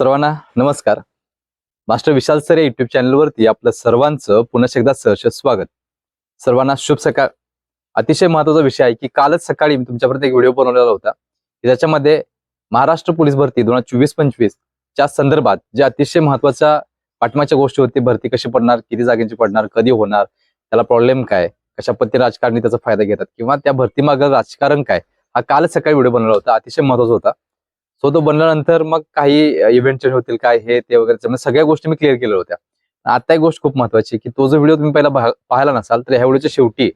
सर्वांना नमस्कार. Master Vishal sir या युट्यूब चॅनलवरती आपलं सर्वांचं पुन्हा एकदा सहर्ष स्वागत. सर्वांना शुभ सकाळ. अतिशय महत्त्वाचा विषय आहे की कालच सकाळी मी तुमच्यापर्यंत एक व्हिडिओ बनवलेला होता. की ज्याच्यामध्ये महाराष्ट्र पोलीस भरती दोन हजार चोवीस पंचवीस च्या संदर्भात जे अतिशय महत्त्वाच्या पाठमाच्या गोष्टी होती भरती कशी पडणार किती जागेची पडणार कधी होणार त्याला प्रॉब्लेम काय कशा पद्धतीने राजकारणी त्याचा फायदा घेतात किंवा त्या भरतीमागं राजकारण काय हा कालच सकाळी व्हिडिओ बनवला होता अतिशय महत्त्वाचा होता. सो तो बनल्यानंतर मग काही इव्हेंट चेंज होतील काय हे ते वगैरे म्हणजे सगळ्या गोष्टी मी क्लिअर केल्या होत्या. आता एक गोष्ट खूप महत्वाची की तो जो व्हिडिओ तुम्ही पहिला पाहिला नसाल तर ह्या व्हिडिओच्या शेवटी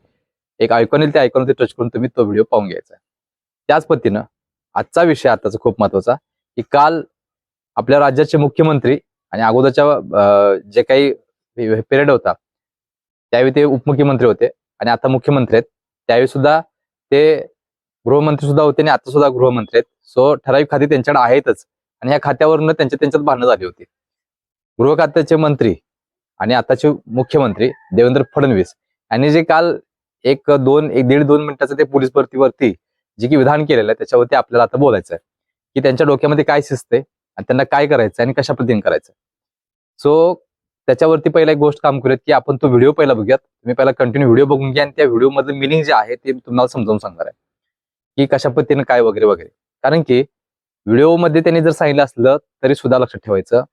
एक ऐकून येईल त्या ऐकून टच करून तुम्ही तो व्हिडिओ पाहून घ्यायचा त्याच पद्धतीनं आजचा विषय आताचा खूप महत्त्वाचा की काल आपल्या राज्याचे मुख्यमंत्री आणि अगोदरच्या जे काही पिरियड होता त्यावेळी ते उपमुख्यमंत्री होते आणि आता मुख्यमंत्री आहेत. त्यावेळी सुद्धा ते गृहमंत्री सुद्धा होते आणि आता सुद्धा गृहमंत्री आहेत. सो ठराविक खाती त्यांच्याकडे आहेतच. आणि या खात्यावरून त्यांच्या त्यांच्यात भांडणं झाली होती. गृह खात्याचे मंत्री आणि आताचे मुख्यमंत्री देवेंद्र फडणवीस यांनी जे काल एक दोन एक दीड दोन मिनिटाचं ते पोलीस भरतीवरती जे की विधान केलेलं आहे त्याच्यावरती आपल्याला आता बोलायचं आहे की त्यांच्या डोक्यामध्ये काय शिजते आणि त्यांना काय करायचं आणि कशा पद्धतीने करायचं सो त्याच्यावरती पहिला एक गोष्ट काम करूयात की आपण तो व्हिडिओ पहिला बघूयात. तुम्ही पहिला कंटिन्यू व्हिडिओ बघून घ्या आणि त्या व्हिडिओ मधलं मिनिंग जे आहे ते तुम्हाला समजावून सांगणार आहे. की कशा पद्धतीने काय वगैरे वगैरे. कारण की व्हिडिओमध्ये त्यांनी जर सांगितलं असलं तरी सुद्धा लक्षात ठेवायचं.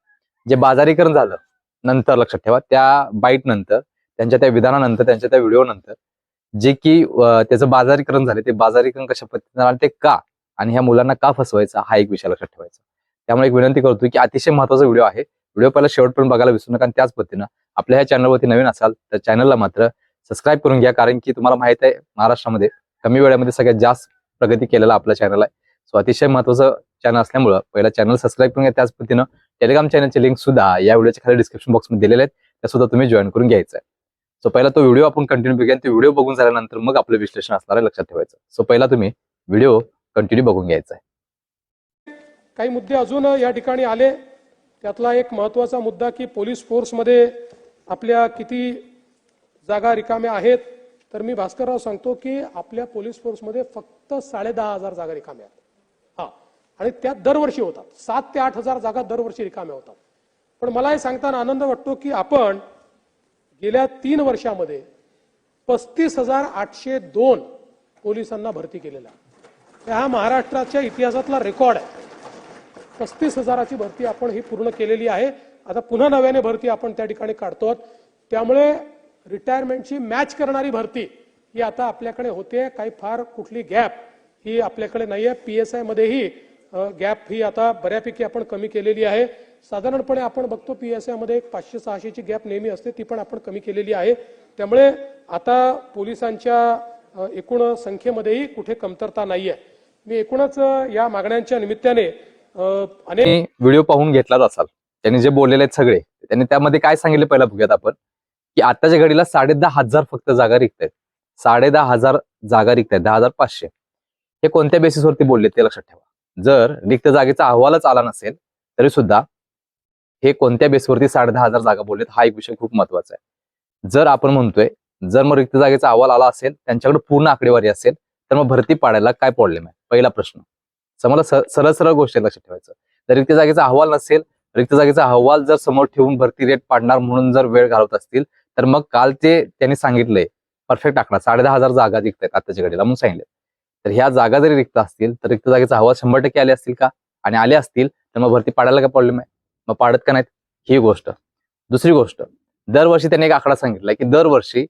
जे बाजारीकरण झालं नंतर लक्षात ठेवा त्या बाईट नंतर त्यांच्या त्या विधानानंतर त्यांच्या त्या व्हिडिओ नंतर जे की त्याचं बाजारीकरण झाले ते बाजारीकरण कशा पद्धतीने झालं ते का? आणि ह्या मुलांना का फसवायचा? हा एक विषय लक्षात ठेवायचा. त्यामुळे एक विनंती करतो की अतिशय महत्त्वाचा व्हिडिओ आहे. व्हिडिओ पहिला शेवटपर्यंत बघायला विसरू नका आणि त्याच पद्धतीनं आपल्या ह्या चॅनलवरती नवीन असाल तर चॅनलला मात्र सबस्क्राईब करून घ्या. कारण की तुम्हाला माहीत आहे महाराष्ट्रामध्ये कमी वेळामध्ये सगळ्यात जास्त प्रगती केलेला आपला चॅनल आहे. सो अतिशय महत्वाचं चॅनल असल्यामुळं पहिला चॅनल सबस्क्राईब करून घ्या. त्याच पद्धतीनं टेलिग्राम चॅनलचे लिंक सुद्धा या व्हिडिओच्या खाली डिस्क्रिप्शन बॉक्समध्ये दिलेले आहेत. त्या सुद्धा तुम्ही जॉईन करून घ्यायचं आहे. सो पहिला तो व्हिडिओ आपण कंटिन्यू बघूया. तो व्हिडिओ बघून झाल्यानंतर मग आपलं विश्लेषण असणार आहे लक्षात ठेवायचं. सो पहिला तुम्ही व्हिडिओ कंटिन्यू बघून घ्यायचा आहे. काही मुद्दे अजून या ठिकाणी आले. त्यातला एक महत्त्वाचा मुद्दा की पोलीस फोर्समध्ये आपल्या किती जागा रिकाम्या आहेत. तर मी भास्करराव सांगतो की आपल्या पोलीस फोर्समध्ये फक्त साडे दहा हजार जागा रिकाम्या आहेत. हा. आणि त्यात दरवर्षी होतात. सात ते आठ हजार जागा दरवर्षी रिकाम्या होतात. पण मला हे सांगताना आनंद वाटतो की आपण गेल्या तीन वर्षामध्ये पस्तीस हजार आठशे दोन पोलिसांना भरती केलेला हा महाराष्ट्राच्या इतिहासातला रेकॉर्ड आहे. पस्तीस हजाराची भरती आपण ही पूर्ण केलेली आहे. आता पुन्हा नव्याने भरती आपण त्या ठिकाणी काढतो त्यामुळे रिटायरमेंटची मॅच करणारी भरती ही आता आपल्याकडे होते. काही फार कुठली गॅप ही आपल्याकडे नाही आहे पी एस आयमध्येही गॅप ही आता बऱ्यापैकी आपण कमी केलेली आहे. साधारणपणे आपण बघतो पी एस आयमध्ये एक पाचशे सहाशेची गॅप नेहमी असते. ती पण आपण कमी केलेली आहे. त्यामुळे आता पोलिसांच्या एकूण संख्येमध्येही कुठे कमतरता नाही आहे मी एकूणच या मागण्यांच्या निमित्ताने अनेक व्हिडिओ पाहून घेतलाच असाल. त्यांनी जे बोललेले आहेत सगळे त्यांनी त्यामध्ये काय सांगितले पहिला बघूयात आपण. की आताच्या घडीला साडे दहा हजार फक्त जागा रिक्त आहेत. साडे दहा हजार जागा रिक्त आहेत. दहा हजार पाचशे. हे कोणत्या बेसिसवरती बोलले ते लक्षात ठेवा. जर रिक्त जागेचा अहवालच आला नसेल तरी सुद्धा हे कोणत्या बेसवरती साडे दहा हजार जागा बोललेत हा एक विषय खूप महत्त्वाचा आहे. जर आपण म्हणतोय जर मग रिक्त जागेचा अहवाल आला असेल त्यांच्याकडे पूर्ण आकडेवारी असेल तर मग भरती पाडायला काय प्रॉब्लेम आहे? पहिला प्रश्न. समोर सरळ सरळ गोष्टी लक्षात ठेवायचं. जर रिक्त जागेचा अहवाल नसेल रिक्त जागेचा अहवाल जर समोर ठेवून भरती रेट पाडणार म्हणून जर वेळ घालवत असतील तर मग काल ते त्यांनी सांगितलंय परफेक्ट आकडा साडे दहा हजार जागा रिक्त आहेत आताच्या घडीला म्हणून सांगितले तर ह्या जागा जरी रिक्त असतील तर रिक्त जागेचा हवा शंभर टक्के आले असतील का? आणि आले असतील तर मग भरती पाडायला काय प्रॉब्लेम आहे? मग पाडत का नाहीत? ही गोष्ट. दुसरी गोष्ट दरवर्षी त्यांनी एक आकडा सांगितलाय की दरवर्षी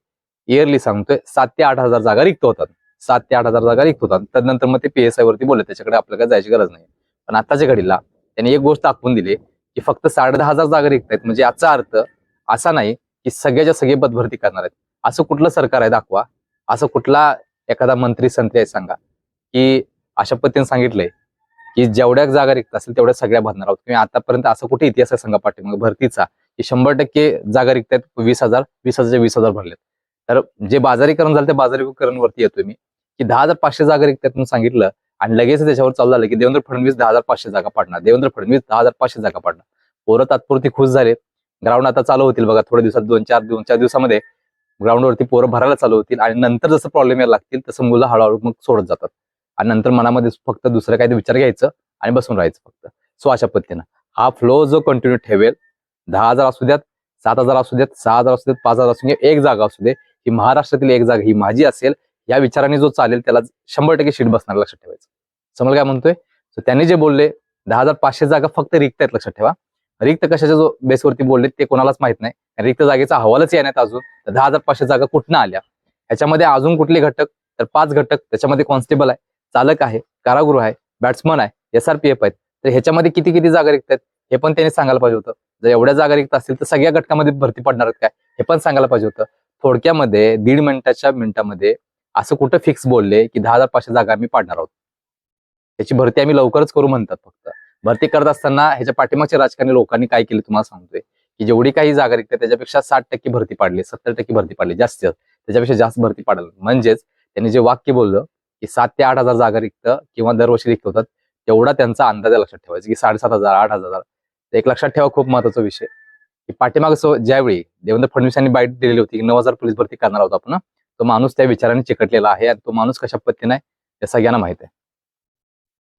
इयरली सांगतोय सात ते आठ हजार जागा रिक्त होतात. सात ते आठ हजार जागा रिक्त होतात. त्यानंतर मग ते पी एस आय वरती बोलले त्याच्याकडे आपल्याला जायची गरज नाही. पण आताच्या घडीला त्यांनी एक गोष्ट दाखवून दिली की फक्त साडे दहा हजार जागा रिक्त आहेत. म्हणजे याचा अर्थ असा नाही की सगळ्याच्या सगळे पद भरती करणार आहेत. असं कुठलं सरकार आहे दाखवा. असं कुठला एखादा मंत्री संत्री आहे सांगा. की अशा पद्धतीने सांगितलंय की जेवढ्या जागा रिक्त असेल तेवढ्या सगळ्या भरणार आहोत. किंवा आतापर्यंत असं कुठे इतिहास आहे सांगा पाठीमागे भरतीचा. की शंभर टक्के जागा रिक्त आहेत वीस हजार वीस हजार वीस हजार भरलेत. तर जे बाजारीकरण झालं ते बाजारीकरण वरती येतोय मी. की दहा हजार पाचशे जागा रिक्त आहेत म्हणून सांगितलं आणि लगेच त्याच्यावर चालू झालं की देवेंद्र फडणवीस दहा हजार पाचशे जागा पाडणार. देवेंद्र फडणवीस दहा हजार पाचशे जागा पाडणार. पोरं तात्पुरती खुश झालेत. ग्राउंड आता चालू होतील बघा थोड्या दिवसात दोन चार दोन चार दिवसामध्ये ग्राउंडवरती पोरं भरायला चालू होतील आणि नंतर जसं प्रॉब्लेम यायला लागतील तसं मुलं हळूहळू मग सोडत जातात. आणि नंतर मनामध्ये फक्त दुसरं काही विचार घ्यायचं आणि बसून राहायचं फक्त. सो अशा पद्धतीनं. हा फ्लो जो कंटिन्यू ठेवेल दहा हजार असू द्यात सात हजार असू द्यात सहा हजार असू देत पाच हजार असू दे एक जागा असू दे ही महाराष्ट्रातील एक जागा ही माझी असेल या विचाराने जो चालेल त्याला शंभर टक्के शीट बसणार लक्षात ठेवायचं. समजा काय म्हणतोय? त्यांनी जे बोलले दहा हजार पाचशे जागा फक्त रिक्त आहेत लक्षात ठेवा. रिक्त कशाच्या जो बेसवरती बोलले ते कोणालाच माहीत नाही. रिक्त जागेचा अहवालच येण्यात अजून. तर दहा हजार पाचशे जागा कुठनं आल्या? ह्याच्यामध्ये अजून कुठले घटक? तर पाच घटक त्याच्यामध्ये कॉन्स्टेबल आहे चालक आहे कारागृह आहे बॅट्समन आहे एस आर पी एफ आहेत. तर ह्याच्यामध्ये किती किती जागा रिक्त आहेत? हे पण त्यांनी सांगायला पाहिजे होतं. जर एवढ्या जागा रिक्त असतील तर सगळ्या घटकामध्ये भरती पडणार काय? हे पण सांगायला पाहिजे होतं. थोडक्यामध्ये दीड मिनिटाच्या मिनिटामध्ये असं कुठं फिक्स बोलले की दहा हजार पाचशे जागा आम्ही पाडणार आहोत? त्याची भरती आम्ही लवकरच करू म्हणतात फक्त. भरती करत असताना ह्याच्या पाठीमागच्या राजकारणी लोकांनी काय केलं तुम्हाला सांगतोय? की जेवढी काही जागा रिक्त त्याच्यापेक्षा साठ टक्के भरती पाडली सत्तर टक्के भरती पाडली जास्त. त्याच्यापेक्षा जास्त भरती पाडली. म्हणजेच त्यांनी जे वाक्य बोललं की सात ते आठ हजार जागा रिक्त किंवा दरवर्षी रिक्त होतात तेवढा त्यांचा अंदाज लक्षात ठेवायचा की साडेसात हजार आठ हजार. एक लक्षात ठेवा खूप महत्त्वाचा विषय. की पाठीमाग ज्यावेळी देवेंद्र फडणवीस यांनी बाईट दिलेली होती की नऊ हजार पोलीस भरती करणार होता आपण तो माणूस त्या विचाराने चिकटलेला आहे आणि तो माणूस कशा पद्धतीने आहे ते सगळ्यांना माहीत आहे.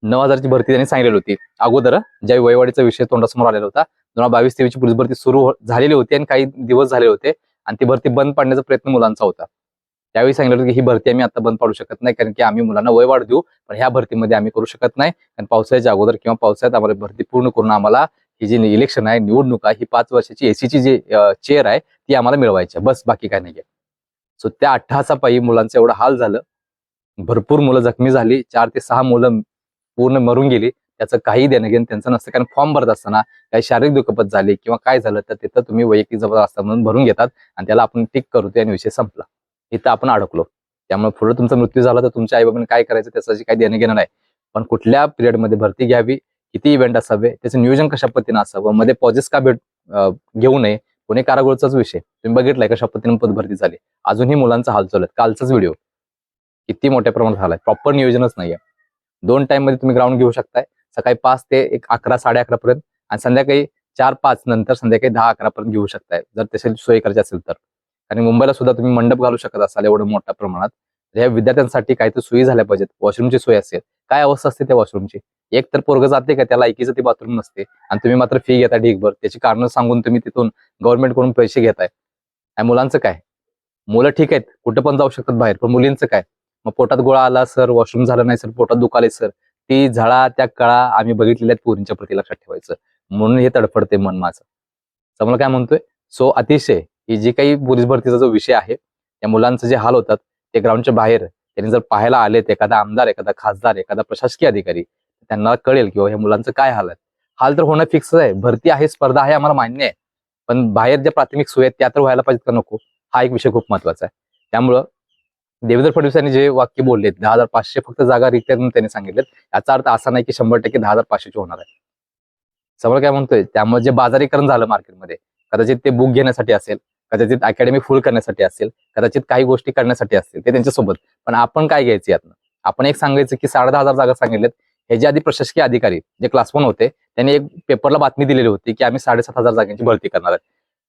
नऊ हजारची भरती त्यांनी सांगितलेली होती. अगोदर ज्या वयवाडीचा विषय तोंडासमोर आलेला होता दोन हजार बावीस तेवीसची पोलीस भरती सुरू हो- झालेली होती आणि काही दिवस झाले होते आणि ती भरती बंद पाडण्याचा प्रयत्न मुलांचा होता. त्यावेळी सांगितलं होतं की ही भरती आम्ही आता बंद पाडू शकत नाही कारण की आम्ही मुलांना वय वाढ देऊ पण ह्या भरतीमध्ये आम्ही करू शकत नाही. कारण पावसाळ्याच्या अगोदर किंवा पावसाळ्यात आम्हाला भरती पूर्ण करून आम्हाला ही जी इलेक्शन आहे निवडणूक आहे ही पाच वर्षाची एसीची जी चेअर आहे ती आम्हाला मिळवायची आहे. बस बाकी काय नाही सो त्या अठ्ठासा पायी मुलांचं एवढं हाल झालं. भरपूर मुलं जखमी झाली. चार ते सहा मुलं पूर्ण मरून गेली. त्याचं काही देणं घेणं त्यांचं नसतं. कारण फॉर्म भरत असताना काही शारीरिक दुखापत झाली किंवा काय झालं तर तिथं तुम्ही वैयक्तिक जबाबदार असता म्हणून भरून घेतात आणि त्याला आपण टिक करू आणि विषय संपला. इथं आपण अडकलो. त्यामुळे पुढे तुमचा मृत्यू झाला तर तुमच्या आई काय करायचं त्याचं काही देणं घेणं नाही. पण कुठल्या पिरियडमध्ये भरती घ्यावी किती इव्हेंट असावे त्याचं नियोजन कशा पद्धतीनं असावं मध्ये पॉझेस का भेट घेऊ नये पुणे कारागृहाचाच विषय. तुम्ही बघितलाय कशा पद्धतीने पदभरती झाली. अजूनही मुलांचा हालचाल आहे कालचाच व्हिडिओ किती मोठ्या प्रमाणात झालाय. प्रॉपर नियोजनच नाहीये. दोन टाइममध्ये तुम्ही ग्राउंड घेऊ शकताय. सकाळी पाच ते एक अकरा साडे अकरा पर्यंत आणि संध्याकाळी चार पाच नंतर संध्याकाळी दहा अकरा पर्यंत घेऊ शकताय. जर तशी सोय करायची असेल तर. आणि मुंबईला सुद्धा तुम्ही मंडप घालू शकत असाल एवढं मोठ्या प्रमाणात. या विद्यार्थ्यांसाठी काहीतरी सोयी झाल्या पाहिजेत. वॉशरूमची सोय असेल. काय अवस्था असते त्या वॉशरूमची एक तर पोरग जाते का? त्याला एकीचं ते बाथरूम नसते. आणि तुम्ही मात्र फी घेता ढीकभर त्याची कारणं सांगून तुम्ही तिथून गव्हर्नमेंटकडून पैसे घेताय. आणि मुलांचं काय? मुलं ठीक आहेत. कुठं पण जाऊ शकतात बाहेर. पण मुलींचं काय? मग पोटात गोळा आला सर वॉशरूम झालं नाही सर पोटात दुखाले सर. ती झळा त्या कळा आम्ही बघितलेल्या आहेत पोरींच्या प्रती लक्षात ठेवायचं. म्हणून हे तडफडते मन माझं. समजा काय म्हणतोय? सो अतिशय ही जी काही पोलीस भरतीचा जो विषय आहे त्या मुलांचं जे हाल होतात ते ग्राउंडच्या बाहेर त्यांनी जर पाहायला आलेत एखादा आमदार एखादा खासदार एखादा प्रशासकीय अधिकारी त्यांना कळेल किंवा ह्या मुलांचं काय हाल आहे? हाल तर होणं फिक्स आहे. भरती आहे स्पर्धा आहे आम्हाला मान्य आहे. पण बाहेर ज्या प्राथमिक सोयी आहेत त्या तर व्हायला पाहिजेत का नको? हा एक विषय खूप महत्त्वाचा आहे. त्यामुळं देवेंद्र फडणवीस यांनी जे वाक्य बोलले दहा हजार पाचशे फक्त जागा रिक्त आहेत त्यांनी सांगितलेत याचा अर्थ असा नाही की शंभर टक्के दहा हजार पाचशेचे होणार आहे. समोर काय म्हणतोय? त्यामुळे जे बाजारीकरण झालं मार्केटमध्ये कदाचित ते बुक घेण्यासाठी असेल कदाचित अकॅडमी फुल करण्यासाठी असेल कदाचित काही गोष्टी करण्यासाठी असतील ते त्यांच्यासोबत. पण आपण काय घ्यायचं यातनं? आपण एक सांगायचं की साडे दहा हजार जागा सांगितल्यात. जे आधी प्रशासकीय अधिकारी जे क्लास वन होते त्यांनी एक पेपरला बातमी दिलेली होती की आम्ही साडेसात हजार जागांची भरती करणार आहे.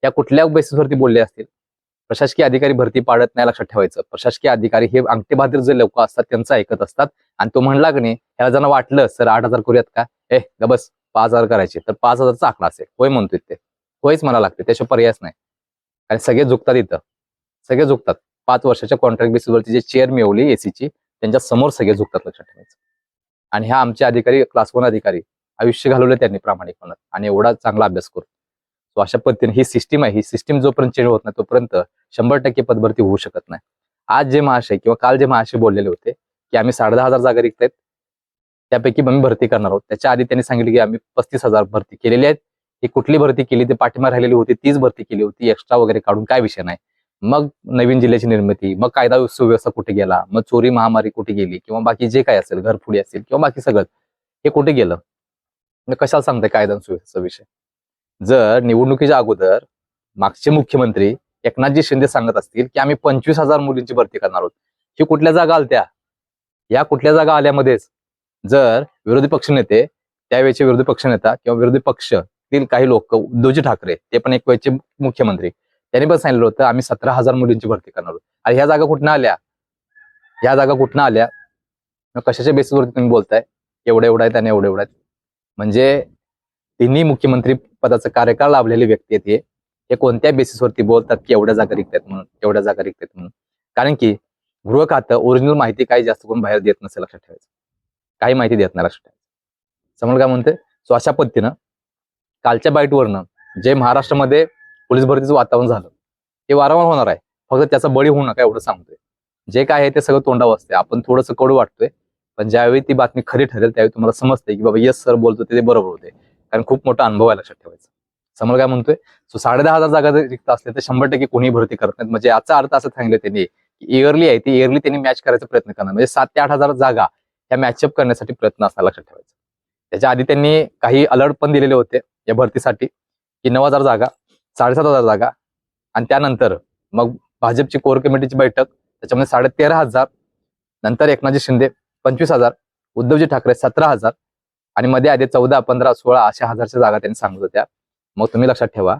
त्या कुठल्या बेसिसवरती बोलले असतील? प्रशासकीय अधिकारी भरती पाडत नाही लक्षात ठेवायचं. प्रशासकीय अधिकारी हे अंगठेबहादर जे लोक असतात त्यांचं ऐकत असतात. आणि तो म्हणला की नाही ह्याला जण वाटलं सर आठ हजार करूयात का? ए बस पाच हजार करायचे. तर पाच हजारचा आकडा असेल. होय म्हणतोय ते. होयच मला लागते त्याशिवाय पर्यायच नाही. आणि सगळे झुकतात इथं. सगळे झुकतात. पाच वर्षाच्या कॉन्ट्रॅक्ट बेसिसवरती जे चेअर मिळवली एसीची त्यांच्यासमोर सगळे झुकतात लक्षात ठेवायचं. आणि ह्या आमचे अधिकारी क्लास वन अधिकारी आयुष्य घालवलं त्यांनी प्रामाणिकपणात. आणि एवढा चांगला अभ्यास करून. सो अशा पद्धतीने ही सिस्टीम आहे. ही सिस्टीम जोपर्यंत चेंज होत नाही तोपर्यंत शंभर टक्के पदभरती होऊ शकत नाही. आज जे महाशय किंवा काल जे महाशय बोललेले होते की आम्ही साडे दहा हजार जागा रिक्त आहेत त्यापैकी आम्ही भरती करणार आहोत. त्याच्या आधी त्यांनी सांगितले की आम्ही पस्तीस हजार भरती केलेली आहेत. ही कुठली भरती केली ती पाठिंबा राहिलेली होती तीच भरती केली होती एक्स्ट्रा वगैरे काढून काय विषय नाही. मग नवीन जिल्ह्याची निर्मिती मग कायदा सुव्यवस्था कुठे गेला मग चोरी महामारी कुठे गेली किंवा बाकी जे काय असेल घरफोडी असेल किंवा बाकी सगळं हे कुठे गेलं? मग कशाला सांगते कायदा सुव्यवस्थेचा विषय? जर निवडणुकीच्या अगोदर मागचे मुख्यमंत्री एकनाथजी शिंदे सांगत असतील की आम्ही पंचवीस हजार मुलींची भरती करणार आहोत. ही कुठल्या जागा आलत्या? या कुठल्या जागा आल्यामध्येच जर विरोधी पक्षनेते त्यावेळेचे विरोधी पक्षनेता किंवा विरोधी पक्षतील काही लोक उद्धवजी ठाकरे ते पण एक वेळचे मुख्यमंत्री त्यांनी पण सांगितलं होतं आम्ही सतरा हजार मुलींची भरती करणार आहोत. आणि ह्या जागा कुठनं आल्या? ह्या जागा कुठनं आल्या? कशाच्या बेसिसवरती तुम्ही बोलताय? एवढ्या एवढ्या आहेत आणि एवढ्या एवढ्या आहेत. म्हणजे तिन्ही मुख्यमंत्री पदाचा कार्यकाळ लाभलेली व्यक्ती आहेत हे. हे कोणत्या बेसिसवरती बोलतात की एवढ्या जागा रिक्त आहेत म्हणून एवढ्या जागा रिक्त आहेत म्हणून? कारण की गृह खातं ओरिजिनल माहिती काही जास्त करून बाहेर देत नसेल लक्षात ठेवायचं. काही माहिती देत नाही लक्षात ठेवायचं. समोर काय म्हणते सो अशा पद्धतीनं कालच्या बाईटवरनं जे महाराष्ट्रामध्ये पोलीस भरतीचं वातावरण झालं ते वारंवार होणार आहे. फक्त त्याचा बळी होऊ नका एवढं सांगतोय. जे काय आहे ते सगळं तोंडावर असते आपण थोडंसं कडू वाटतोय पण ज्यावेळी ती बातमी खरी ठरेल त्यावेळी तुम्हाला समजते की बाबा येस सर बोलतो ते बरोबर होते. कारण खूप मोठा अनुभव आहे लक्षात ठेवायचा. समोर काय म्हणतोय? सो साडे दहा हजार जागा जर रिक्त असल्या तर शंभर टक्के कोणीही भरती करत नाहीत. म्हणजे याचा अर्थ असं सांगितलं त्यांनी की इयरली आहे ती इयरली त्यांनी मॅच करायचा प्रयत्न करणार. म्हणजे सात ते आठ हजार जागा या मॅचअप करण्यासाठी प्रयत्न असणार लक्षात ठेवायचा. त्याच्या आधी त्यांनी काही अलर्ट पण दिलेले होते या भरतीसाठी की नऊ हजार जागा साडेसात हजार जागा आणि त्यानंतर मग भाजपची कोर कमिटीची बैठक त्याच्यामध्ये साडे तेरा हजार नंतर एकनाथजी शिंदे पंचवीस हजार उद्धवजी ठाकरे सतरा हजार आणि मध्ये आधी चौदा पंधरा सोळा अशा हजारच्या जागा त्यांनी सांगत होत्या. मग तुम्ही लक्षात ठेवा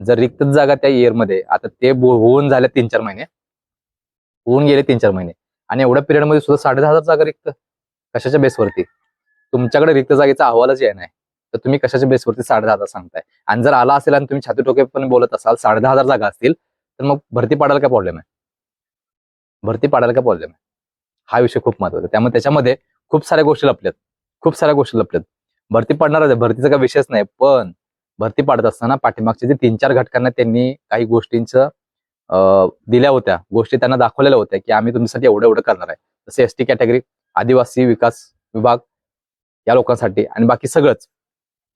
जर रिक्त जागा त्या इयरमध्ये आता ते होऊन झाल्या तीन चार महिने होऊन गेले तीन चार महिने आणि एवढ्या पिरियडमध्ये सुद्धा साडे दहा हजार जागा रिक्त कशाच्या बेसवरती तुमच्याकडे रिक्त जागेचा अहवालच आहे नाही तर तुम्ही कशाच्या बेसवरती साडे दहा हजार सांगताय? आणि जर आला असेल आणि तुम्ही छाती टोकेपणे बोलत असाल साडे दहा हजार जागा असतील तर मग भरती पाडायला काय प्रॉब्लेम आहे? भरती पाडायला काय प्रॉब्लेम आहे? हा विषय खूप महत्त्वाचा त्यामुळे त्याच्यामध्ये खूप साऱ्या गोष्टी लपल्यात खूप साऱ्या गोष्टी लपल्यात. भरती पडणारच आहे भरतीचा काही विषयच नाही पण भरती पाडत असताना पाठीमागचे जे तीन चार घटकांना त्यांनी काही गोष्टींचं अं, दिल्या होत्या. गोष्टी त्यांना दाखवलेल्या होत्या की आम्ही तुमच्यासाठी एवढं एवढं करणार आहे. जसे एस टी कॅटेगरी आदिवासी विकास विभाग या लोकांसाठी आणि बाकी सगळंच.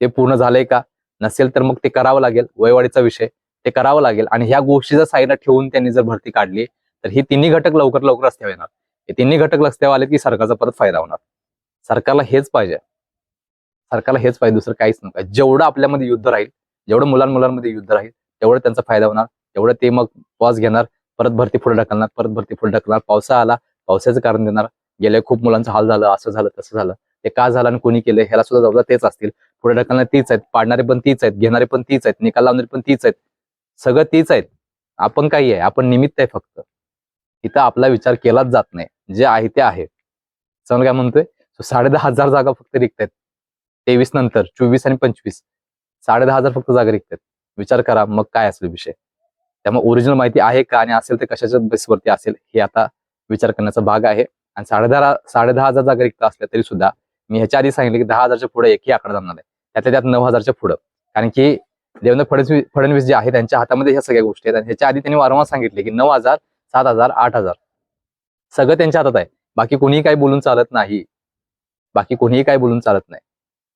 ते पूर्ण झालंय का? नसेल तर मग ते करावं लागेल. वयवाढीचा विषय. ते करावं लागेल. आणि ह्या गोष्टी जर साईडला ठेवून त्यांनी जर भरती काढली तर ही तिन्ही घटक लवकर लवकर रस्त्यावर येणार. हे तिन्ही घटक रस्त्यावर आले की सरकारचा परत फायदा होणार. सरकारला हेच पाहिजे. सरकारला हेच पाहिजे दुसरं काहीच नका जेवढं आपल्यामध्ये युद्ध राहील जेवढं मुलां मुलांमध्ये युद्ध राहील तेवढं त्यांचा फायदा होणार तेवढं ते मग पॉज घेणार परत भरती पुढे ढकलणार परत भरती पुढे ढकलणार. पावसा आला पावसाचं कारण देणार. गेल्या खूप मुलांचं हाल झालं असं झालं तसं झालं. ते का झालं आणि कोणी केलं ह्याला सुद्धा जबाबदार तेच असतील. पुढे ढकलणारे तीच आहेत पाडणारे पण तीच आहेत घेणारे पण तीच आहेत निकाल लावणारे पण तीच आहेत. सगळं तीच आहेत. आपण काही आहे आपण निमित्त आहे फक्त. इथं आपला विचार केलाच जात नाही. जे आहे ते आहे. समजा काय म्हणतोय? साडे दहा हजार जागा फक्त रिक्त आहेत. तेवीस नंतर चोवीस आणि पंचवीस. साडे दहा हजार फक्त जागा रिक्त आहेत. विचार करा मग काय असेल विषय? त्यामुळे ओरिजिनल माहिती आहे का आणि असेल तर कशाच्या बेसवरती असेल हे आता विचार करण्याचा भाग आहे. आणि साडे दहा साडे दहा हजार जागा रिक्त असल्या तरी सुद्धा मी ह्याच्या आधी सांगितलं की दहा हजारच्या पुढे एकही आकडा जाणार आहे त्यातल्या त्यात नऊ हजारच्या पुढं. कारण की देवेंद्र फडणवीस फडणवीस जे आहे त्यांच्या हातामध्ये ह्या सगळ्या गोष्टी आहेत. आणि ह्याच्या आधी त्यांनी वारंवार सांगितले की नऊ हजार सात हजार आठ हजार. सगळं त्यांच्या हातात आहे. बाकी कोणीही काही बोलून चालत नाही. बाकी कोणीही काही बोलून चालत नाही.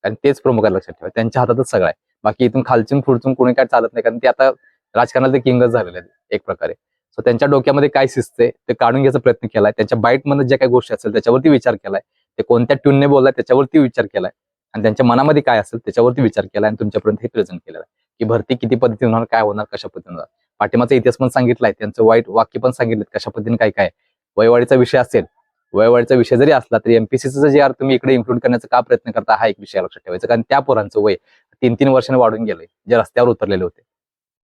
कारण तेच प्रमुख लक्षात ठेवा. त्यांच्या हातातच सगळं आहे. बाकी इथून खालचून पुढचून कोणी काय चालत नाही. कारण ते आता राजकारणात ते किंगच झालेले आहेत एक प्रकारे. सो त्यांच्या डोक्यामध्ये काय शिजते ते काढून घ्यायचा प्रयत्न केलाय. त्यांच्या बाईटमध्ये ज्या काही गोष्टी असेल त्याच्यावरती विचार केलाय. ते कोणत्या ट्यूनने बोललाय त्याच्यावरती विचार केलाय. आणि त्यांच्या मनामध्ये काय असेल त्याच्यावरती विचार केलाय आणि तुमच्यापर्यंत हे प्रेझेंट केलेलं आहे की भरती किती पद्धतीने होणार काय होणार कशा पद्धतीने होणार? पाठिंबाचा इतिहास पण सांगितलाय. त्यांचं वाईट वाक्य पण सांगितलं कशा पद्धतीने काय काय? वयवाडीचा विषय असेल वयवाढीचा विषय जरी असला तरी एमपीसीचं जे तुम्ही इकडे इन्क्लूड करण्याचा का प्रयत्न करता हा एक विषय लक्षात ठेवायचा. कारण त्या पोरांचं वय तीन तीन वर्षाने वाढून गेलंय जे रस्त्यावर उतरलेले होते.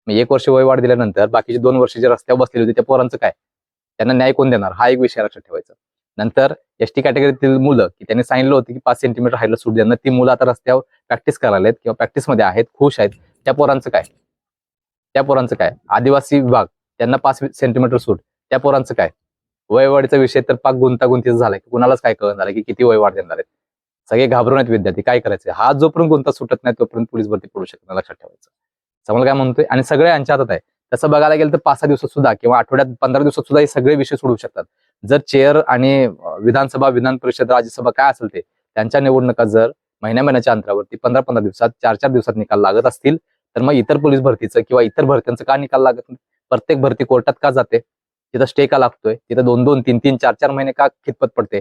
मग एक वर्ष वय वाढ दिल्यानंतर बाकीचे दोन वर्ष जे रस्त्यावर बसलेले होते त्या पोरांचं काय? त्यांना न्याय कोण देणार? हा एक विषय लक्षात ठेवायचा. नंतर एस टी कॅटेगरीतील मुलं की त्यांनी सांगितलं होतं की पाच सेंटीमीटर हाईटला सूट देणार. ती मुलं आता रस्त्यावर प्रॅक्टिस करायला आहेत किंवा प्रॅक्टिसमध्ये आहेत खुश आहेत. त्या पोरांचं काय? त्या पोरांचं काय? आदिवासी विभाग त्यांना पाच सेंटीमीटर सूट. त्या पोरांचं काय? वयवाढीचा विषय तर पाक गुंतागुंतीचा झालाय कुणालाच काय कळण झालं की किती वयवाढ देणार आहेत. सगळे घाबरून आहेत विद्यार्थी काय करायचं हा जोपर्यंत गुंता सुटत नाही तोपर्यंत पोलीस भरती पडू शकत नाही लक्षात ठेवायचं. समोर काय म्हणतोय? आणि सगळे यांच्या हातात आहे. तसं बघायला गेलं तर पाच सहा दिवसात सुद्धा किंवा आठवड्यात पंधरा दिवसात सुद्धा हे सगळे विषय सोडू शकतात. जर चेअर आणि विधानसभा विधान परिषद राज्यसभा काय असेल ते त्यांच्या निवडणुका जर महिन्या महिन्याच्या अंतरावरती पंधरा पंधरा दिवसात चार चार दिवसात निकाल लागत असतील तर मग इतर पोलीस भरतीचं किंवा इतर भरत्यांचं का निकाल लागत नाही? प्रत्येक भरती कोर्टात का जाते? तिथं स्टे का लागतोय? तिथं दोन दोन तीन तीन चार चार महिने का खितपत पडते?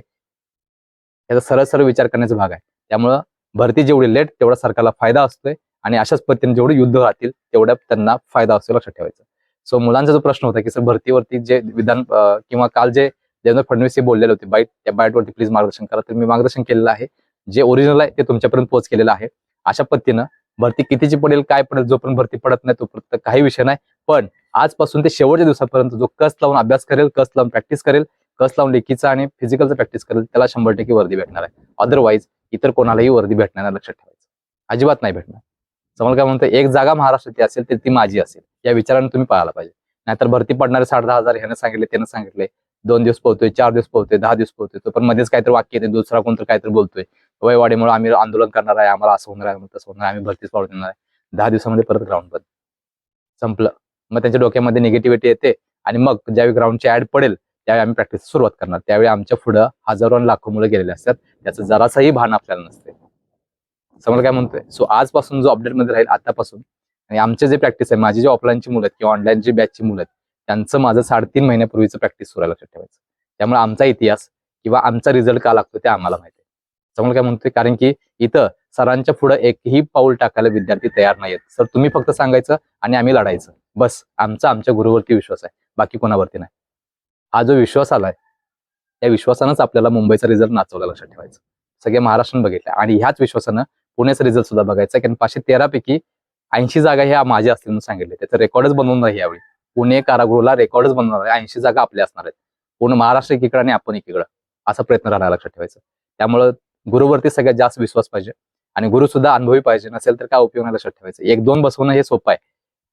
याचा सरळ सरळ विचार करण्याचा भाग आहे. त्यामुळं भरती जेवढी लेट तेवढा सरकारला फायदा असतोय आणि अशाच पद्धतीने जेवढे युद्ध राहतील तेवढ्या त्यांना फायदा असतो लक्षात ठेवायचं. सो मुलांचा जो प्रश्न होता की सर भरतीवरती जे विधान किंवा काल जे देवेंद्र फडणवीस हे बोललेले होते बाईट त्या बाईटवरती प्लीज मार्गदर्शन करा. तर मी मार्गदर्शन केलेलं आहे. जे ओरिजिनल आहे ते तुमच्यापर्यंत पोहोच केलेलं आहे. अशा पद्धतीनं भरती कितीची पडेल काय पडेल जोपर्यंत भरती पडत नाही तोपर्यंत काही विषय नाही. पण आजपासून ते शेवटच्या दिवसापर्यंत जो कस लावून अभ्यास करेल कस लावून प्रॅक्टिस करेल कस लावून लेखीचा आणि फिजिकलचा प्रॅक्टिस करेल त्याला शंभर टक्के वर्दी भेटणार आहे. अदरवाईज इतर कोणालाही वर्दी भेटणार लक्षात ठेवायचं. अजिबात नाही भेटणार. समोर काय म्हणतो एक जागा महाराष्ट्राची असेल तर ती माझी असेल. या विचाराने तुम्ही पाहायला पाहिजे. नाहीतर भरती पडणारे साठ दहा हजार ह्यानं सांगितले त्यानं सांगितले. दोन दिवस पोहतोय चार दिवस पोहतोय दहा दिवस पोहतोय तो पण मध्येच काहीतरी वाक्य येते दुसरा कोणतरी काहीतरी बोलतोय. वयवाडीमुळे आम्ही आंदोलन करणार आहे आम्हाला असं होणार आहे तसं होणार आहे आम्ही भरतीच पाडू देणार आहे. दहा दिवसामध्ये परत ग्राउंड बंद. संपलं. मग त्यांच्या डोक्यामध्ये निगेटिव्हिटी येते आणि मग ज्यावेळी ग्राउंडची ऍड पडेल त्यावेळी आम्ही प्रॅक्टिस सुरुवात करणार. त्यावेळी आमच्या पुढं हजारो आणि लाखो मुलं गेलेले असतात. त्याचं जरासाही भान आपल्याला नसते. समोर काय म्हणतोय? सो आजपासून जो अपडेटमध्ये राहील आतापासून. आणि आमचे जे प्रॅक्टिस आहे माझी जे ऑफलाईनची मुलं आहेत किंवा ऑनलाईन जी बॅचची मुलं आहेत त्यांचं माझं साडेतीन महिन्यापूर्वीचं प्रॅक्टिस सुरू लक्षात ठेवायचं. त्यामुळे आमचा इतिहास किंवा आमचा रिझल्ट का लागतो ते आम्हाला माहिती आहे. समोर काय म्हणतोय? कारण की इथं सरांच्या पुढे एकही पाऊल टाकायला विद्यार्थी तयार नाहीत सर तुम्ही फक्त सांगायचं आणि आम्ही लढायचं. बस आमचा आमच्या गुरुवरती विश्वास आहे. बाकी कोणावरती नाही. हा जो विश्वास आलाय त्या विश्वासानंच आपल्याला मुंबईचा रिझल्ट नाचवला लक्षात ठेवायचं. सगळे महाराष्ट्रानं बघितलं आणि ह्याच विश्वासानं पुण्याचा रिझल्ट सुद्धा बघायचा. कारण पाचशे तेरा पैकी ऐंशी जागा ह्या माझ्या असतील म्हणून सांगितले. त्याचं रेकॉर्डच बनवून नाही यावेळी. पुणे कारागृहाला रेकॉर्डच बनवणार आहे. ऐंशी जागा आपल्या असणार आहेत. पूर्ण महाराष्ट्र एकीकडे आणि आपण एकीकडं. असा प्रयत्न राहणार लक्षात ठेवायचा. त्यामुळं गुरुवरती सगळ्यात जास्त विश्वास पाहिजे. आणि गुरु सुद्धा अनुभवी पाहिजे नसेल तर काय उपयोग नाही लक्षात ठेवायचं. एक दोन बसवणं हे सोपं आहे.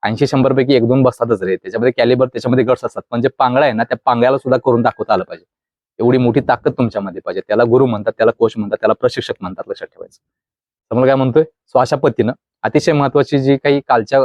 ऐंशी शंभर पैकी एक दोन बसतातच रे. त्याच्यामध्ये कॅलिबर त्याच्यामध्ये गट्स असतात. पण जे पांगळा आहे ना त्या पांगळ्याला सुद्धा करून दाखवता आलं पाहिजे. एवढी मोठी ताकद तुमच्यामध्ये पाहिजे. त्याला गुरु म्हणतात त्याला कोच म्हणतात त्याला प्रशिक्षक म्हणतात लक्षात ठेवायचं. समोर काय म्हणतोय? सो अशा पद्धतीनं अतिशय महत्वाची जी काही कालच्या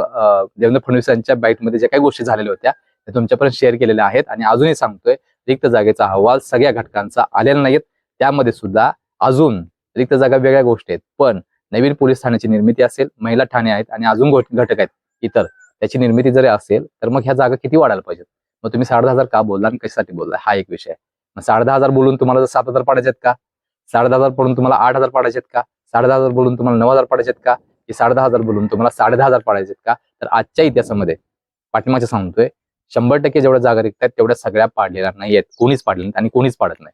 देवेंद्र फडणवीस यांच्या बाईटमध्ये ज्या काही गोष्टी झालेल्या होत्या त्या तुमच्यापर्यंत शेअर केलेल्या आहेत. आणि अजूनही सांगतोय रिक्त जागेचा अहवाल सगळ्या घटकांचा आलेला नाहीत. त्यामध्ये सुद्धा अजून रिक्त जागा वेगळ्या गोष्टी आहेत. पण नवीन पोलीस ठाण्याची निर्मिती असेल महिला ठाणे आहेत आणि अजून घटक आहेत इतर. त्याची निर्मिती जरी असेल तर मग ह्या जागा किती वाढायला पाहिजेत? मग तुम्ही साडे दहा हजार का बोलला आणि कशासाठी बोलला? हा एक विषय आहे. मग साडे दहा हजार बोलून तुम्हाला जर सात हजार पाडायचे आहेत का? साडे दहा हजार पडून तुम्हाला आठ हजार पाडायचे आहेत का? साडे दहा हजार बोलून तुम्हाला नऊ हजार पाडायचे आहेत का? की साडे दहा हजार बोलून तुम्हाला साडे दहा हजार पाडायचे आहेत का? तर आजच्या इतिहासामध्ये पाठिंबाच्या सांगतोय शंभर टक्के जेवढ्या जागा रिक्त आहेत तेवढ्या सगळ्या पाडलेल्या नाही आहेत कोणीच पाडले नाहीत आणि कोणीच पाडत नाही.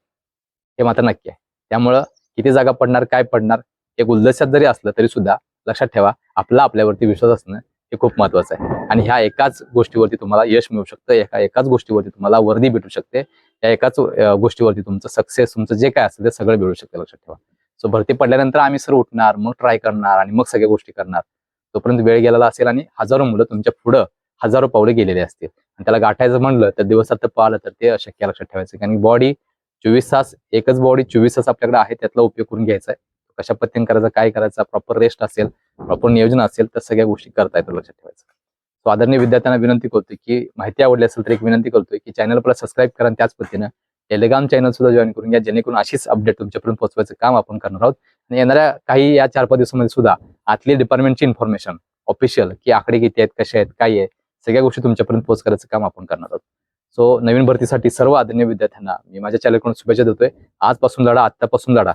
हे मात्र नक्की आहे. त्यामुळं किती जागा पडणार काय पडणार हे गुलदस्त्यात जरी असलं तरी सुद्धा लक्षात ठेवा आपला आपल्यावरती विश्वास असणं हे खूप महत्वाचं आहे. आणि ह्या एकाच गोष्टीवरती तुम्हाला यश मिळू शकतं एका एकाच गोष्टीवरती तुम्हाला वर्दी भेटू शकते या एकाच गोष्टीवरती तुमचं सक्सेस तुमचं जे काय असेल ते सगळं मिळू शकतं लक्षात ठेवा. सो भरती पडल्यानंतर आम्ही सर उठणार मग ट्राय करणार आणि मग सगळ्या गोष्टी करणार. तोपर्यंत वेळ गेलेला असेल आणि हजारो मुलं तुमच्या पुढं हजारो पावले गेलेले असतील. आणि त्याला गाठायचं म्हणलं तर दिवसात पाहिलं तर ते अशक्य लक्षात ठेवायचं. कारण बॉडी चोवीस तास एकच बॉडी चोवीस तास आपल्याकडे आहे त्यातला उपयोग करून घ्यायचा आहे. कशा पद्धतीने करायचा काय करायचा प्रॉपर रेस्ट असेल प्रॉपर नियोजन असेल तर सगळ्या गोष्टी करता येतात लक्षात ठेवायचं. सो आदरणीय विद्यार्थ्यांना विनंती करतोय की माहिती आवडली असेल तर एक विनंती करतोय की चॅनल आपल्याला सबस्क्राईब करा त्याच पद्धतीनं टेलिग्राम चॅनल सुद्धा जॉईन करून घ्या जेणेकरून अशीच अपडेट तुमच्यापर्यंत पोहोचवायचं काम आपण करणार आहोत. आणि येणाऱ्या काही या चार पाच दिवसामध्ये सुद्धा आतली डिपार्टमेंटची इन्फॉर्मेशन ऑफिशियल की आकडे किती आहेत कसे आहेत काय आहे सगळ्या गोष्टी तुमच्यापर्यंत पोहोच करायचं काम आपण करणार आहोत. सो नवीन भरतीसाठी सर्व आदरणीय विद्यार्थ्यांना मी माझ्या चॅनलकडून शुभेच्छा देतोय. आजपासून लढा आत्तापासून लढा.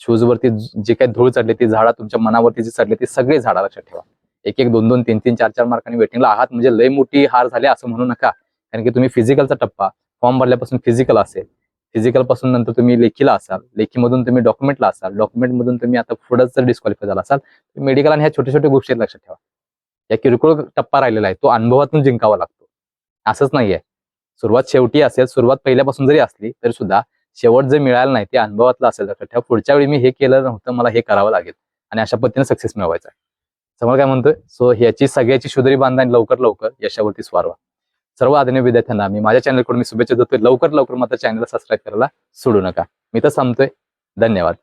शूजवरती जे काही धूळ चढले ती झाडा तुमच्या मनावरती जी चढले ती सगळी झाडा लक्षात ठेवा. एक एक दोन दोन तीन तीन चार चार मार्कांनी वेटिंगला आहात. म्हणजे लय मोठी हार झाली असं म्हणू नका. कारण की तुम्ही फिजिकलचा टप्पा. फॉर्म भरल्यापासून फिजिकल असेल. फिजिकलपासून नंतर तुम्ही लेखीला असाल. लेखीमधून तुम्ही डॉक्युमेंटला असाल. डॉक्युमेंटमधून तुम्ही आता पुढंच जर डिस्क्वालिफाय झाला असाल तर मेडिकल आणि ह्या छोट्या छोट्या गोष्टी लक्षात ठेवा. या किरकोळ टप्पा राहिलेला आहे. तो अनुभवातून जिंकावा लागतो. असंच नाहीये. सुरुवात शेवटी असेल सुरुवात पहिल्यापासून जरी असली तरी सुद्धा शेवट जे मिळालं नाही ते अनुभवातलं असेल. लक्षात ठेवा पुढच्या वेळी मी हे केलं नव्हतं मला हे करावं लागेल आणि अशा पद्धतीने सक्सेस मिळवायचा आहे. समोर काय म्हणतोय? सो ह्याची सगळ्याची शुदरी बांधा आणि लवकर लवकर यशावरती स्वारवा. सर्व आदरणीय विद्यार्थ्यांना मी माझ्या चॅनलकडून मी शुभेच्छा देतोय. लवकर लवकर मात्र चॅनलला सबस्क्राईब करायला सोडू नका. मी तर सांगतोय धन्यवाद.